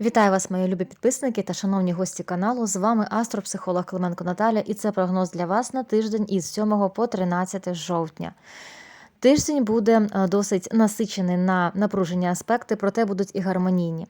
Вітаю вас, мої любі підписники та шановні гості каналу. З вами астропсихолог Клименко Наталя, і це прогноз для вас на тиждень із 7 по 13 жовтня. Тиждень буде е, досить насичений на напружені аспекти, проте будуть і гармонійні.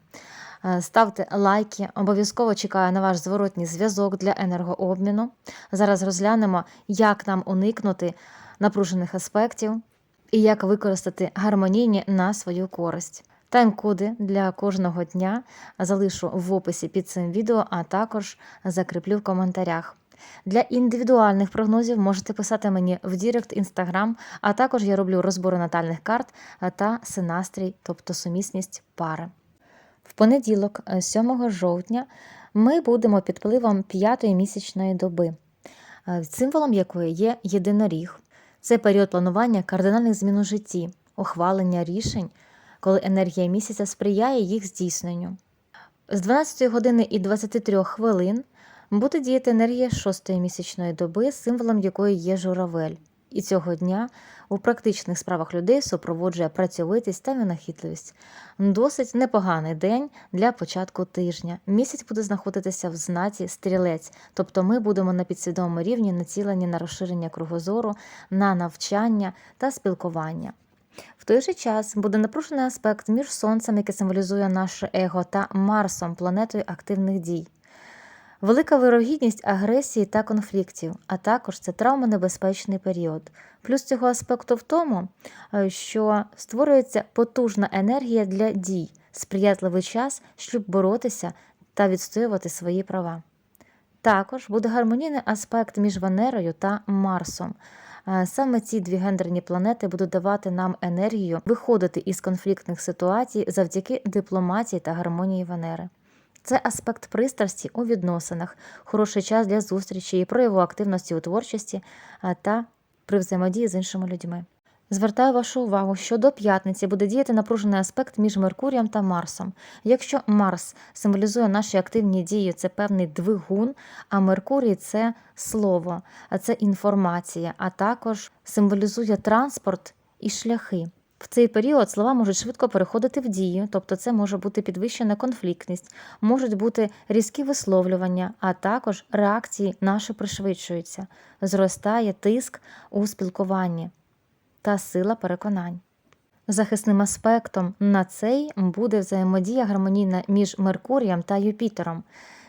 Е, Ставте лайки, обов'язково чекаю на ваш зворотній зв'язок для енергообміну. Зараз розглянемо, як нам уникнути напружених аспектів і як використати гармонійні на свою користь. Тайм-коди для кожного дня залишу в описі під цим відео, а також закріплю в коментарях. Для індивідуальних прогнозів можете писати мені в Дірект, Інстаграм, а також я роблю розбори натальних карт та синастрій, тобто сумісність пари. В понеділок, е, 7 жовтня, ми будемо під впливом п'ятої місячної доби, е, символом якої є єдиноріг. Це період планування кардинальних змін у житті, ухвалення рішень, коли енергія місяця сприяє їх здійсненню. З 12 години і 23 хвилин буде діяти енергія шостої місячної доби, символом якої є журавель. І цього дня у практичних справах людей супроводжує працьовитість та винахідливість. Досить непоганий день для початку тижня. Місяць буде знаходитися в знаці стрілець, тобто ми будемо на підсвідомому рівні націлені на розширення кругозору, на навчання та спілкування. В той же час буде напружений аспект між Сонцем, яке символізує наше его, та Марсом, планетою активних дій. Велика вирогідність агресії та конфліктів, а також це травмонебезпечний період. Плюс цього аспекту в тому, е, що створюється потужна енергія для дій, сприятливий час, щоб боротися та відстоювати свої права. Також буде гармонійний аспект між Венерою та Марсом. Саме ці дві гендерні планети будуть давати нам енергію виходити із конфліктних ситуацій завдяки дипломатії та гармонії Венери. Це аспект пристрасті у відносинах, хороший час для зустрічі і прояву активності у творчості та при взаємодії з іншими людьми. Звертаю вашу увагу, що до п'ятниці буде діяти напружений аспект між Меркурієм та Марсом. Якщо Марс символізує наші активні дії, це певний двигун, а Меркурій це слово, а це інформація, а також символізує транспорт і шляхи. В цей період слова можуть швидко переходити в дію, тобто це може бути підвищена конфліктність, можуть бути різкі висловлювання, а також реакції наші пришвидшуються, зростає тиск у спілкуванні та сила переконань. Захисним аспектом на цей буде взаємодія гармонійна між Меркурієм та Юпітером.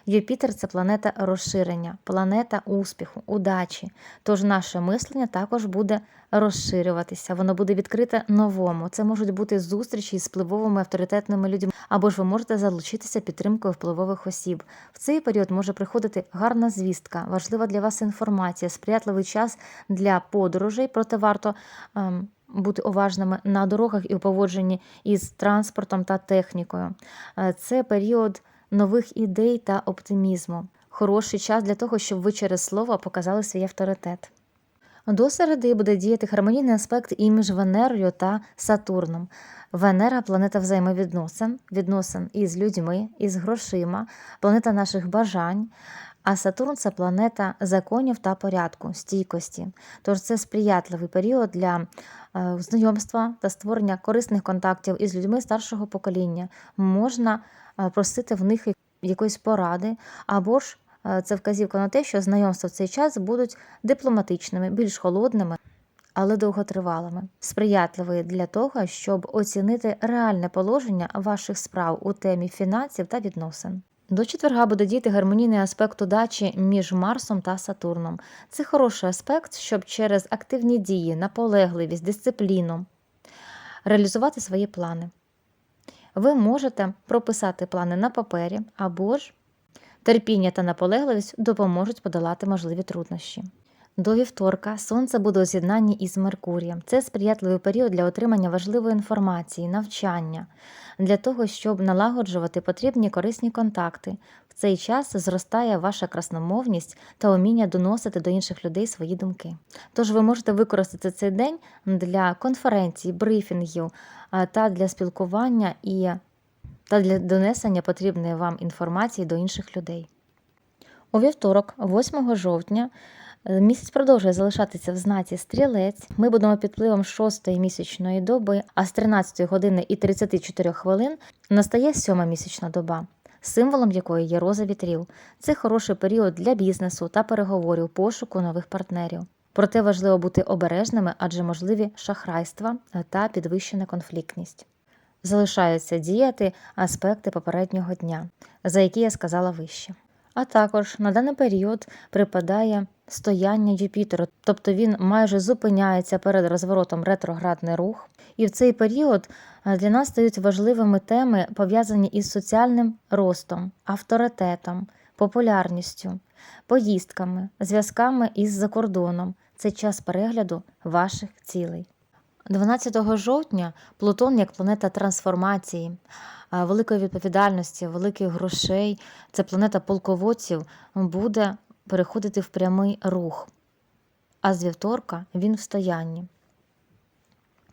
Юпітер це планета розширення, планета успіху, удачі. Тож наше мислення також буде розширюватися, воно буде відкрите новому. Це можуть бути зустрічі з впливовими авторитетними людьми, або ж ви можете залучитися підтримкою впливових осіб. В цей період може приходити гарна звістка, важлива для вас інформація, сприятливий час для подорожей, проте варто. Ем, бути уважними на дорогах і у поводженні із транспортом та технікою. Е, Це період нових ідей та оптимізму. Хороший час для того, щоб ви через слово показали свій авторитет. До середи буде діяти гармонійний аспект і між Венерою та Сатурном. Венера планета взаємовідносин, відносин із людьми, із грошима, планета наших бажань. А Сатурн це планета законів та порядку, стійкості. Тож це сприятливий період для е, знайомства та створення корисних контактів із людьми старшого покоління. Можна просити в них якоїсь поради, або ж е, це вказівка на те, що знайомства в цей час будуть дипломатичними, більш холодними. Але довготривалими, сприятливий для того, щоб оцінити реальне положення ваших справ у темі фінансів та відносин. До четверга буде діяти гармонійний аспект удачі між Марсом та Сатурном. Це хороший аспект, щоб через активні дії, наполегливість, дисципліну реалізувати свої плани. Ви можете прописати плани на папері або ж терпіння та наполегливість допоможуть подолати можливі труднощі. До вівторка сонце буде у з'єднанні із Меркурієм. Це сприятливий період для отримання важливої інформації, навчання, для того, щоб налагоджувати потрібні корисні контакти. В цей час зростає ваша красномовність та уміння доносити до інших людей свої думки. Тож ви можете використати цей день для конференцій, брифінгів та для спілкування і та для донесення потрібної вам інформації до інших людей. У вівторок, 8 жовтня, місяць продовжує залишатися в знаці стрілець. Ми будемо під впливом 6 місячної доби, а з 13 години і 34 хвилин настає 7 місячна доба. символом якої є роза вітрів. Це хороший період для бізнесу та переговорів, пошуку нових партнерів. Проте важливо бути обережними, адже можливі шахрайства та підвищена конфліктність. Залишаються діяти аспекти попереднього дня, за які я сказала вище. А також на даний період припадає стояння Юпітеру, тобто він майже зупиняється перед розворотом ретроградний рух. І в цей період е, для нас стають важливими теми, пов'язані із соціальним ростом, авторитетом, популярністю, поїздками, зв'язками із закордоном. Це час перегляду ваших цілей. 12 жовтня Плутон як планета трансформації, великої відповідальності, великих грошей, це планета полководців, буде переходити в прямий рух. А з вівторка він в стоянні.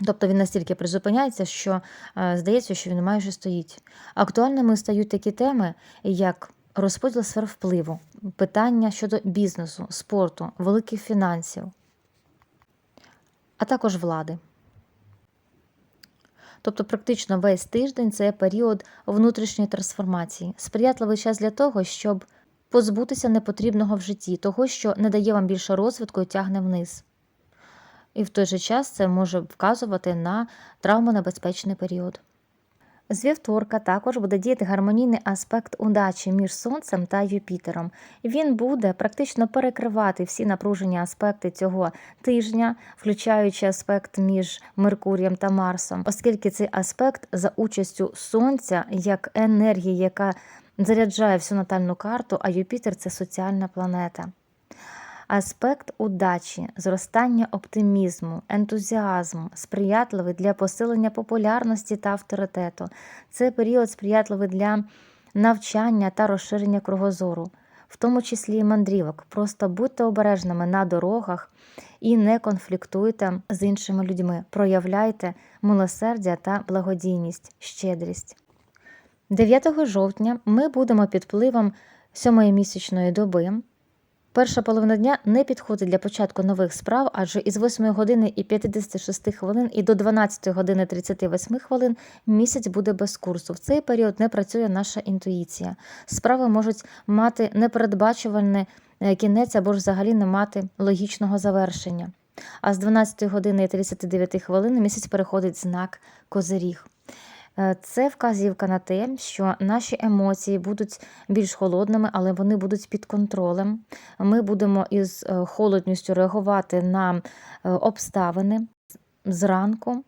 Тобто він настільки призупиняється, що е, здається, що він майже стоїть. Актуальними стають такі теми, як розподіл сфер впливу, питання щодо бізнесу, спорту, великих фінансів, а також влади. Тобто, практично весь тиждень це період внутрішньої трансформації, сприятливий час для того, щоб позбутися непотрібного в житті, того, що не дає вам більше розвитку і тягне вниз. І в той же час це може вказувати на травмонебезпечний період. З вівторка також буде діяти гармонійний аспект удачі між Сонцем та Юпітером. Він буде практично перекривати всі напружені аспекти цього тижня, включаючи аспект між Меркурієм та Марсом, оскільки цей аспект за участю Сонця як енергії, яка заряджає всю натальну карту, а Юпітер це соціальна планета. Аспект удачі, зростання оптимізму, ентузіазму, сприятливий для посилення популярності та авторитету. Це період сприятливий для навчання та розширення кругозору, в тому числі і мандрівок. Просто будьте обережними на дорогах і не конфліктуйте з іншими людьми. Проявляйте милосердя та благодійність, щедрість. 9 жовтня ми будемо під впливом сьомої місячної доби. Перша половина дня не підходить для початку нових справ, адже із 8 години і 56 хвилин і до 12 години 38 хвилин місяць буде без курсу. В цей період не працює наша інтуїція. Справи можуть мати непередбачувальний е, кінець або ж взагалі не мати логічного завершення. А з 12 години і 39 хвилин місяць переходить знак Козиріг. Е, Це вказівка на те, що наші емоції будуть більш холодними, але вони будуть під контролем. Ми будемо із е, холодністю реагувати на е, обставини зранку.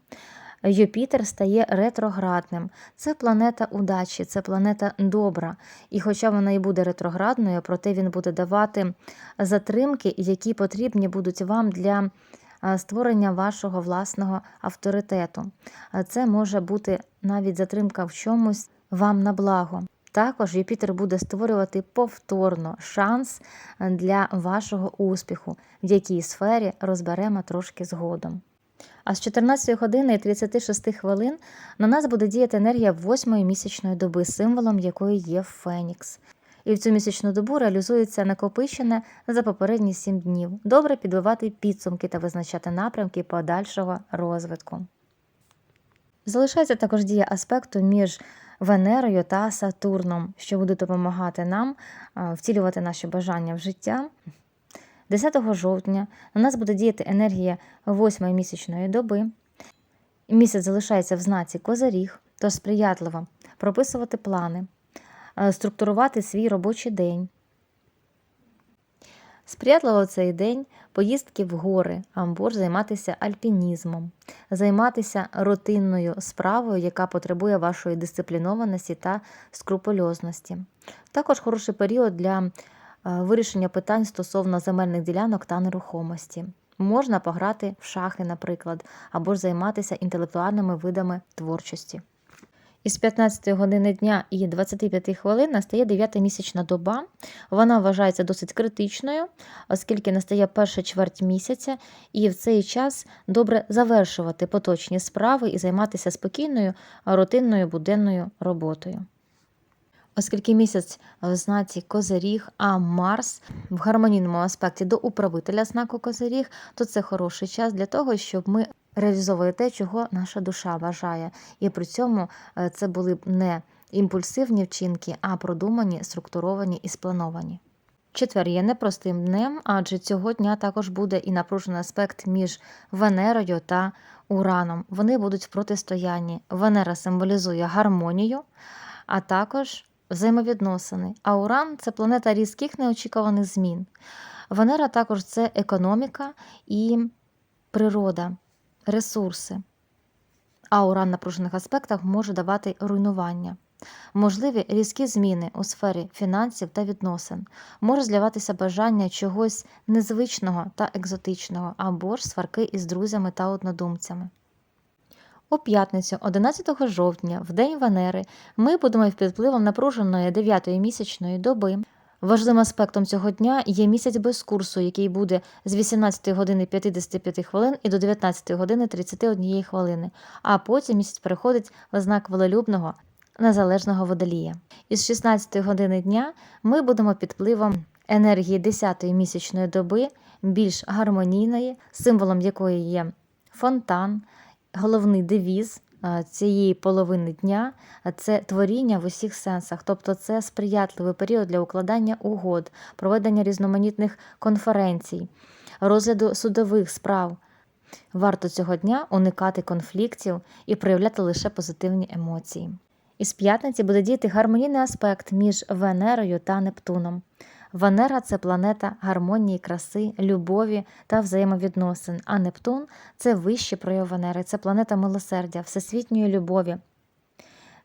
Юпітер стає ретроградним. Це планета удачі, це планета добра. І хоча вона і буде ретроградною, проте він буде давати затримки, які потрібні будуть вам для створення вашого власного авторитету. Це може бути навіть затримка в чомусь вам на благо. Також Юпітер буде створювати повторно шанс для вашого успіху, в якій сфері розберемо трошки згодом. А з 14 години і 36 хвилин на нас буде діяти енергія восьмої місячної доби, символом якої є Фенікс. І в цю місячну добу реалізується накопичене за попередні 7 днів. Добре підбивати підсумки та визначати напрямки подальшого розвитку. Залишається також дія аспекту між Венерою та Сатурном, що буде допомагати нам втілювати наші бажання в життя. 10 жовтня на нас буде діяти енергія восьмої місячної доби. Місяць залишається в знаці Козаріг, тож сприятливо прописувати плани, структурувати свій робочий день. Сприятливо цей день поїздки в гори або ж займатися альпінізмом, займатися рутинною справою, яка потребує вашої дисциплінованості та скрупульозності. Також хороший період для е, вирішення питань стосовно земельних ділянок та нерухомості. Можна пограти в шахи, наприклад, або ж займатися інтелектуальними видами творчості. Із 15 години дня і 25 хвилин настає 9 місячна доба. Вона вважається досить критичною, оскільки настає перша чверть місяця, і в цей час добре завершувати поточні справи і займатися спокійною, рутинною буденною роботою. Оскільки місяць в знаці Козиріг, а Марс в гармонійному аспекті до управителя знаку Козиріг, то це хороший час для того, щоб ми реалізовували те, чого наша душа бажає. І при цьому е, це були б не імпульсивні вчинки, а продумані, структуровані і сплановані. Четвер є непростим днем, адже цього дня також буде і напружений аспект між Венерою та Ураном. Вони будуть в протистоянні. Венера символізує гармонію, а також взаємовідносини. А Уран це планета різких неочікуваних змін. Венера також це економіка і природа, ресурси. А Уран в напружених аспектах може давати руйнування. Можливі різкі зміни у сфері фінансів та відносин, може зляватися бажання чогось незвичного та екзотичного, або ж сварки із друзями та однодумцями. У п'ятницю, 11 жовтня, в день Венери, ми будемо під впливом напруженої 9-ї місячної доби. Важливим аспектом цього дня є місяць без курсу, який буде з 18 години 55 хвилин і до 19 години 31 хвилини, а потім місяць переходить в знак волелюбного незалежного водолія. Із 16 години дня ми будемо під впливом енергії 10-ї місячної доби, більш гармонійної, символом якої є фонтан, головний девіз цієї половини дня це творіння в усіх сенсах, тобто це сприятливий період для укладання угод, проведення різноманітних конференцій, розгляду судових справ. Варто цього дня уникати конфліктів і проявляти лише позитивні емоції. Із п'ятниці буде діяти гармонійний аспект між Венерою та Нептуном. Венера це планета гармонії, краси, любові та взаємовідносин, а Нептун це вищий прояв Венери, це планета милосердя, всесвітньої любові.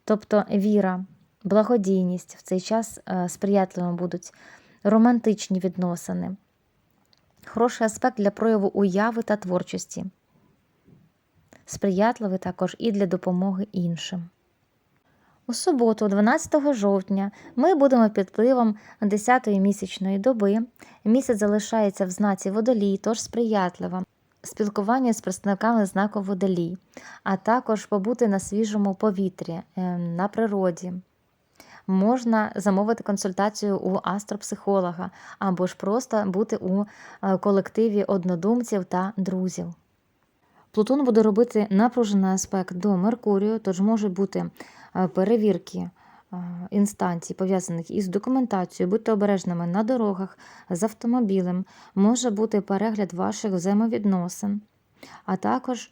Тобто віра, благодійність в цей час е, сприятливими будуть романтичні відносини, хороший аспект для прояву уяви та творчості, сприятливий також і для допомоги іншим. У суботу, 12 жовтня, ми будемо під впливом 10-ї місячної доби. Місяць залишається в знаці водолій, тож сприятлива. Спілкування з представниками знаку водолій, а також побути на свіжому повітрі, е, на природі. Можна замовити консультацію у астропсихолога або ж просто бути у е, колективі однодумців та друзів. Плутон буде робити напружений аспект до Меркурію, тож можуть бути е, перевірки е, інстанцій, пов'язаних із документацією, будьте обережними на дорогах з автомобілем, може бути перегляд ваших взаємовідносин, а також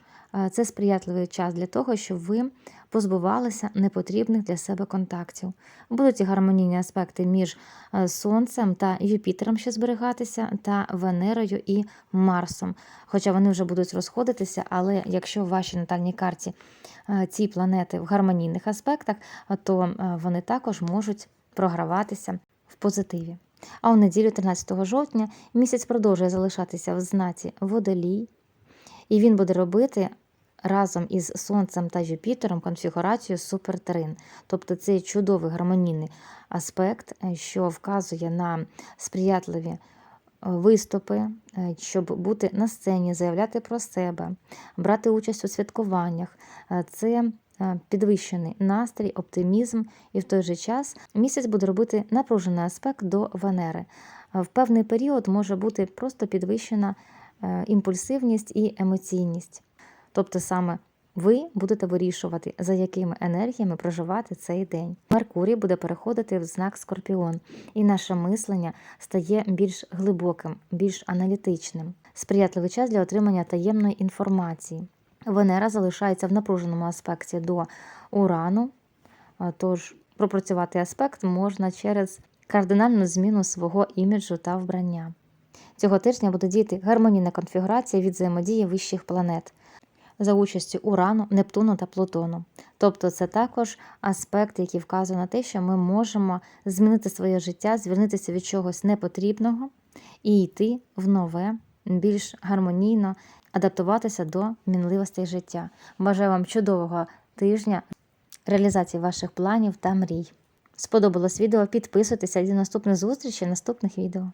це сприятливий час для того, щоб ви позбувалися непотрібних для себе контактів. Будуть і гармонійні аспекти між е, Сонцем та Юпітером, що зберігатися, та Венерою і Марсом. Хоча вони вже будуть розходитися, але якщо в вашій натальній карті е, ці планети в гармонійних аспектах, то е, вони також можуть програватися в позитиві. А у неділю, 13 жовтня, місяць продовжує залишатися в знаці водолій, і він буде робити разом із Сонцем та Юпітером конфігурацію супертрин. Тобто це чудовий гармонійний аспект, е, що вказує на сприятливі е, виступи, е, щоб бути на сцені, заявляти про себе, брати участь у святкуваннях. Це Підвищений настрій, оптимізм, і в той же час місяць буде робити напружений аспект до Венери. В певний період може бути просто підвищена імпульсивність і емоційність. Тобто саме ви будете вирішувати, за якими енергіями проживати цей день. Меркурій буде переходити в знак Скорпіон, і наше мислення стає більш глибоким, більш аналітичним, сприятливий час для отримання таємної інформації. Венера залишається в напруженому аспекті до Урану, тож пропрацювати аспект можна через кардинальну зміну свого іміджу та вбрання. Цього тижня буде діяти гармонійна конфігурація від взаємодії вищих планет за участю Урану, Нептуну та Плутону. Тобто це також аспект, який вказує на те, що ми можемо змінити своє життя, звільнитися від чогось непотрібного і йти в нове, більш гармонійно, адаптуватися до мінливостей життя. Бажаю вам чудового тижня, реалізації ваших планів та мрій. Сподобалось відео? Підписуйтеся до наступних зустрічей, наступних відео.